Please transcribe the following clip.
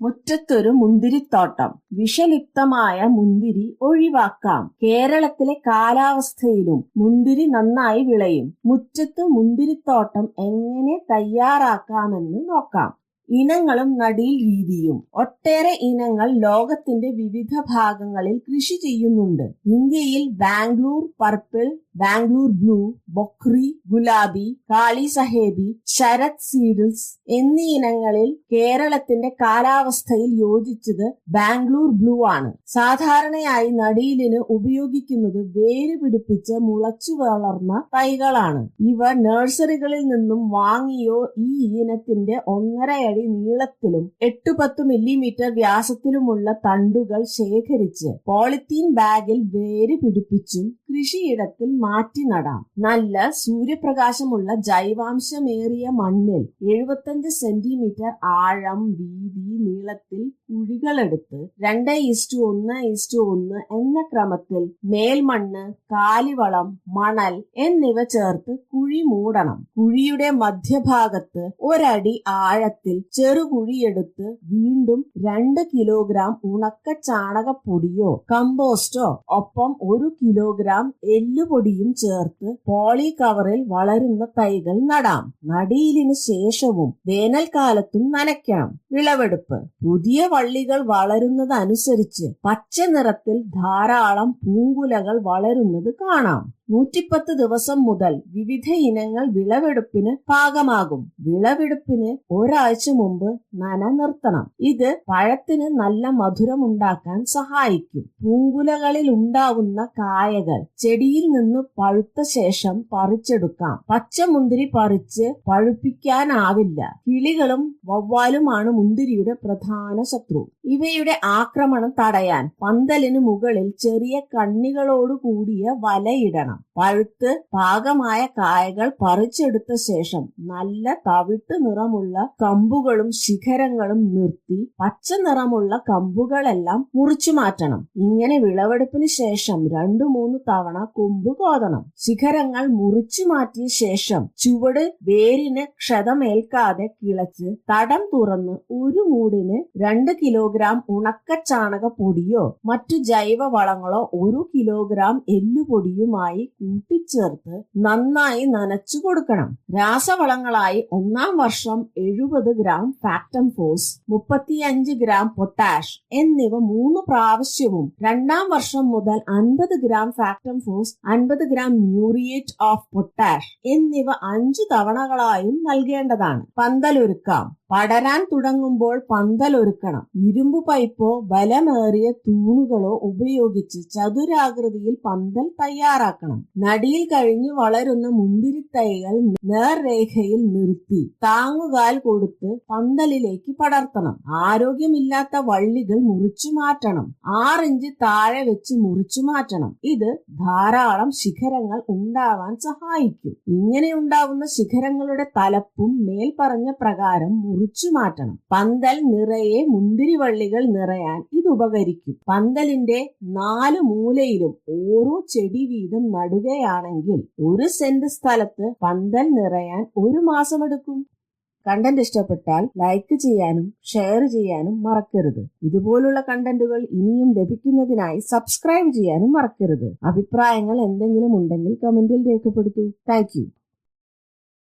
മുറ്റത്തൊരു മുന്തിരിത്തോട്ടം വിഷലിപ്തമായ മുന്തിരി ഒഴിവാക്കാം. കേരളത്തിലെ കാലാവസ്ഥയിലും മുന്തിരി നന്നായി വിളയും. മുറ്റത്ത് മുന്തിരിത്തോട്ടം എങ്ങനെ തയ്യാറാക്കാമെന്ന് നോക്കാം. ഇനങ്ങളും നടീൽ രീതിയും. ഒട്ടേറെ ഇനങ്ങൾ ലോകത്തിന്റെ വിവിധ ഭാഗങ്ങളിൽ കൃഷി ചെയ്യുന്നുണ്ട്. ഇന്ത്യയിൽ Bangalore purple Bangalore blue Bokri Gulabi Kali Sahebi Sharad seedless എന്നീ ഇനങ്ങളിൽ കേരളത്തിന്റെ കാലാവസ്ഥയിൽ യോജിച്ചത് ബാംഗ്ലൂർ ബ്ലൂ ആണ്. സാധാരണയായി നടീലിന് ഉപയോഗിക്കുന്നത് വേര് പിടിപ്പിച്ച് മുളച്ചു വളർന്ന തൈകളാണ്. ഇവ നഴ്സറികളിൽ നിന്നും വാങ്ങിയോ ഈ ഇനത്തിന്റെ ഒന്നരയടി നീളത്തിലും എട്ടു പത്ത് മില്ലിമീറ്റർ വ്യാസത്തിലുമുള്ള തണ്ടുകൾ ശേഖരിച്ച് പോളിത്തീൻ ബാഗിൽ വേര് പിടിപ്പിച്ചും കൃഷിയിടത്തിൽ മാറ്റി നടാം. നല്ല സൂര്യപ്രകാശമുള്ള ജൈവാംശമേറിയ മണ്ണിൽ എഴുപത്തഞ്ച് സെന്റിമീറ്റർ ആഴം വീതി നീളത്തിൽ കുഴികളെടുത്ത് രണ്ട് ഇസ്റ്റു ഒന്ന് ഇസ്റ്റു ഒന്ന് എന്ന ക്രമത്തിൽ മേൽമണ്ണ് കാലിവളം മണൽ എന്നിവ ചേർത്ത് കുഴി മൂടണം. കുഴിയുടെ മധ്യഭാഗത്ത് ഒരടി ആഴത്തിൽ ചെറുകുഴിയെടുത്ത് വീണ്ടും രണ്ട് കിലോഗ്രാം ഉണക്ക ചാണകപ്പൊടിയോ കമ്പോസ്റ്റോ ഒപ്പം ഒരു കിലോഗ്രാം എല്ലുപൊടിയും ചേർത്ത് പോളി കവറിൽ വളരുന്ന തൈകൾ നടാം. നടീലിന് ശേഷവും വേനൽക്കാലത്തും നനയ്ക്കാം. വിളവെടുപ്പ്. പുതിയ വള്ളികൾ വളരുന്നതനുസരിച്ച് പച്ച നിറത്തിൽ ധാരാളം പൂങ്കുലകൾ വളരുന്നത് കാണാം. നൂറ്റിപ്പത്ത് ദിവസം മുതൽ വിവിധ ഇനങ്ങൾ വിളവെടുപ്പിന് പാകമാകും. വിളവെടുപ്പിന് ഒരാഴ്ച മുമ്പ് നന നിർത്തണം. ഇത് പഴത്തിന് നല്ല മധുരമുണ്ടാക്കാൻ സഹായിക്കും. പൂങ്കുലകളിൽ ഉണ്ടാവുന്ന കായകൾ ചെടിയിൽ നിന്ന് പഴുത്ത ശേഷം പറിച്ചെടുക്കാം. പച്ചമുന്തിരി പറിച്ച് പഴുപ്പിക്കാനാവില്ല. കിളികളും വവ്വാലുമാണ് മുന്തിരിയുടെ പ്രധാന ശത്രു. ഇവയുടെ ആക്രമണം തടയാൻ പന്തലിന് മുകളിൽ ചെറിയ കണ്ണികളോട് കൂടിയ വലയിടണം പഴുത്ത് പാകമായ കായകൾ പറിച്ചെടുത്ത ശേഷം നല്ല തവിട്ട് നിറമുള്ള കമ്പുകളും ശിഖരങ്ങളും നിർത്തി പച്ച നിറമുള്ള കമ്പുകളെല്ലാം മുറിച്ചു മാറ്റണം. ഇങ്ങനെ വിളവെടുപ്പിന് ശേഷം രണ്ടു മൂന്ന് തവണ കൊമ്പ് കോതണം. ശിഖരങ്ങൾ മുറിച്ചു മാറ്റിയ ശേഷം ചുവട് വേരിന് ക്ഷതമേൽക്കാതെ കിളച്ച് തടം തുറന്ന് ഒരു മൂടിന് രണ്ട് കിലോഗ്രാം ഉണക്ക ചാണക പൊടിയോ മറ്റു ജൈവ വളങ്ങളോ ഒരു കിലോഗ്രാം എല്ലുപൊടിയുമായി കൂട്ടിച്ചേർത്ത് നന്നായി നനച്ചു കൊടുക്കണം. രാസവളങ്ങളായി ഒന്നാം വർഷം എഴുപത് ഗ്രാം ഫാക്ടം ഫോസ് മുപ്പത്തിയഞ്ച് ഗ്രാം പൊട്ടാഷ് എന്നിവ മൂന്ന് പ്രാവശ്യവും രണ്ടാം വർഷം മുതൽ അൻപത് ഗ്രാം ഫാക്ടം ഫോസ് അൻപത് ഗ്രാം മ്യൂറിയേറ്റ് ഓഫ് പൊട്ടാഷ് എന്നിവ അഞ്ചു തവണകളായും നൽകേണ്ടതാണ്. പന്തലൊരുക്കാം. പടരാൻ തുടങ്ങുമ്പോൾ പന്തലൊരുക്കണം ഇരുമ്പ് പൈപ്പോ ബലമേറിയ തൂണുകളോ ഉപയോഗിച്ച് ചതുരാകൃതിയിൽ പന്തൽ തയ്യാറാക്കണം. നടിയിൽ കഴിഞ്ഞ് വളരുന്ന മുന്തിരിത്തൈകൾ നേർരേഖയിൽ നിർത്തി താങ്ങുകാൽ കൊടുത്ത് പന്തലിലേക്ക് പടർത്തണം. ആരോഗ്യമില്ലാത്ത വള്ളികൾ മുറിച്ചു മാറ്റണം. ആറിഞ്ച് താഴെ വെച്ച് മുറിച്ചു മാറ്റണം. ഇത് ധാരാളം ശിഖരങ്ങൾ ഉണ്ടാവാൻ സഹായിക്കും. ഇങ്ങനെ ഉണ്ടാവുന്ന ശിഖരങ്ങളുടെ തലപ്പും മേൽപ്പറഞ്ഞ പ്രകാരം മുറിച്ചു മാറ്റണം. പന്തൽ നിറയെ മുന്തിരിവള്ളികൾ നിറയാൻ ഇത് ഉപകരിക്കും. പന്തലിന്റെ നാല് മൂലയിലും ഓരോ ചെടി വീതം നടുകയാണെങ്കിൽ ഒരു സെന്റ് സ്ഥലത്ത് പന്തൽ നിറയാൻ ഒരു മാസമെടുക്കും കണ്ടന്റ് ഇഷ്ടപ്പെട്ടാൽ ലൈക്ക് ചെയ്യാനും ഷെയർ ചെയ്യാനും മറക്കരുത്. ഇതുപോലുള്ള കണ്ടന്റുകൾ ഇനിയും ലഭിക്കുന്നതിനായി സബ്സ്ക്രൈബ് ചെയ്യാനും മറക്കരുത്. അഭിപ്രായങ്ങൾ എന്തെങ്കിലും ഉണ്ടെങ്കിൽ കമന്റിൽ രേഖപ്പെടുത്തൂ. താങ്ക്